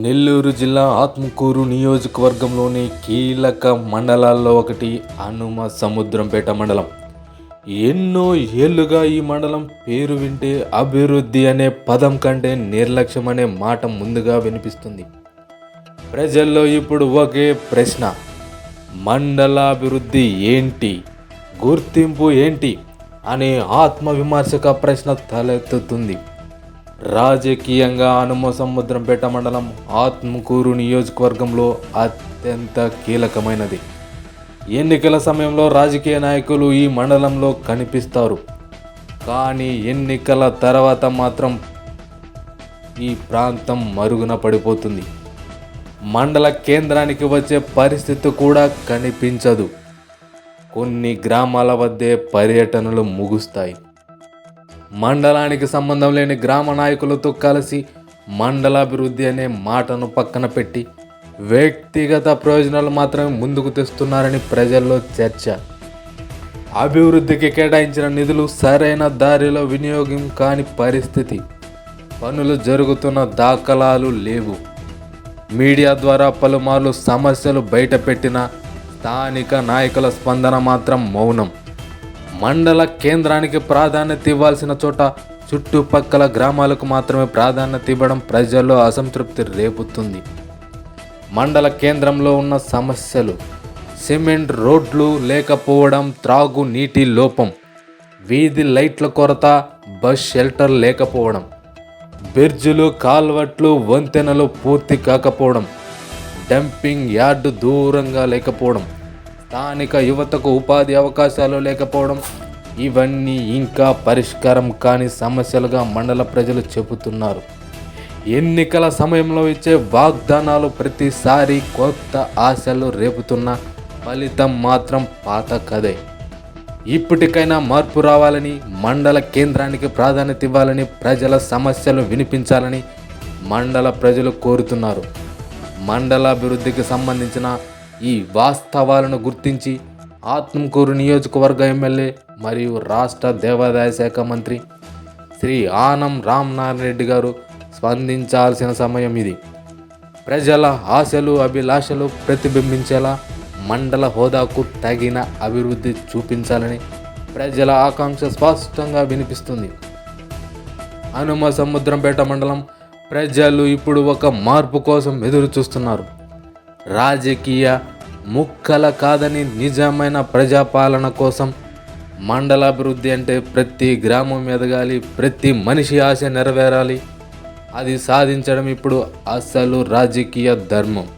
నెల్లూరు జిల్లా ఆత్మకూరు నియోజకవర్గంలోని కీలక మండలాల్లో ఒకటి హనుమ సముద్రంపేట మండలం. ఎన్నో ఏళ్ళుగా ఈ మండలం పేరు వింటే అభివృద్ధి అనే పదం కంటే నిర్లక్ష్యం అనే మాట ముందుగా వినిపిస్తుంది. ప్రజల్లో ఇప్పుడు ఒకే ప్రశ్న మండలాభివృద్ధి ఏంటి? గుర్తింపు ఏంటి? అనే ఆత్మవిమర్శక ప్రశ్న తలెత్తుతుంది. రాజకీయంగా అనుమ సముద్రంపేట మండలం ఆత్మకూరు నియోజకవర్గంలో అత్యంత కీలకమైనది. ఎన్నికల సమయంలో రాజకీయ నాయకులు ఈ మండలంలో కనిపిస్తారు. కానీ ఎన్నికల తర్వాత మాత్రం ఈ ప్రాంతం మరుగున పడిపోతుంది. మండల కేంద్రానికి వచ్చే పరిస్థితి కూడా కనిపించదు. కొన్ని గ్రామాల వద్దే పర్యటనలు ముగుస్తాయి. మండలానికి సంబంధం లేని గ్రామ నాయకులతో కలిసి మండలాభివృద్ధి అనే మాటను పక్కన పెట్టి వ్యక్తిగత ప్రయోజనాలు మాత్రమే ముందుకు తెస్తున్నారని ప్రజల్లో చర్చ. అభివృద్ధికి కేటాయించిన నిధులు సరైన దారిలో వినియోగం కాని పరిస్థితి. పనులు జరుగుతున్న దాఖలాలు లేవు. మీడియా ద్వారా పలుమార్లు సమస్యలు బయటపెట్టిన స్థానిక నాయకుల స్పందన మాత్రం మౌనం. మండల కేంద్రానికి ప్రాధాన్యత ఇవ్వాల్సిన చోట చుట్టుపక్కల గ్రామాలకు మాత్రమే ప్రాధాన్యత ఇవ్వడం ప్రజల్లో అసంతృప్తి రేపుతుంది. మండల కేంద్రంలో ఉన్న సమస్యలు సిమెంట్ రోడ్లు లేకపోవడం త్రాగు నీటి లోపం వీధి లైట్ల కొరత బస్ షెల్టర్ లేకపోవడం బ్రిడ్జులు కాల్వట్లు వంతెనలు పూర్తి కాకపోవడం డంపింగ్ యార్డు దూరంగా లేకపోవడం స్థానిక యువతకు ఉపాధి అవకాశాలు లేకపోవడం ఇవన్నీ ఇంకా పరిష్కారం కాని సమస్యలుగా మండల ప్రజలు చెబుతున్నారు. ఎన్నికల సమయంలో ఇచ్చే వాగ్దానాలు ప్రతిసారి కొత్త ఆశలు రేపుతున్న ఫలితం మాత్రం పాత కథే. ఇప్పటికైనా మార్పు రావాలని మండల కేంద్రానికి ప్రాధాన్యత ఇవ్వాలని ప్రజల సమస్యలు వినిపించాలని మండల ప్రజలు కోరుతున్నారు. మండల అభివృద్ధికి సంబంధించిన ఈ వాస్తవాలను గుర్తించి ఆత్మకూరు నియోజకవర్గ ఎమ్మెల్యే మరియు రాష్ట్ర దేవాదాయ శాఖ మంత్రి శ్రీ ఆనం రామనారాయణ రెడ్డి గారు స్పందించాల్సిన సమయం ఇది. ప్రజల ఆశలు అభిలాషలు ప్రతిబింబించేలా మండల హోదాకు తగిన అభివృద్ధి చూపించాలని ప్రజల ఆకాంక్ష స్పష్టంగా వినిపిస్తుంది. హనుమ సముద్రంపేట మండలం ప్రజలు ఇప్పుడు ఒక మార్పు కోసం ఎదురు చూస్తున్నారు రాజకీయ ముక్కల కాదని నిజమైన ప్రజాపాలన కోసం మండలాభివృద్ధి అంటే ప్రతి గ్రామం ఎదగాలి ప్రతి మనిషి ఆశ నెరవేరాలి. అది సాధించడం ఇప్పుడు అసలు రాజకీయ ధర్మం.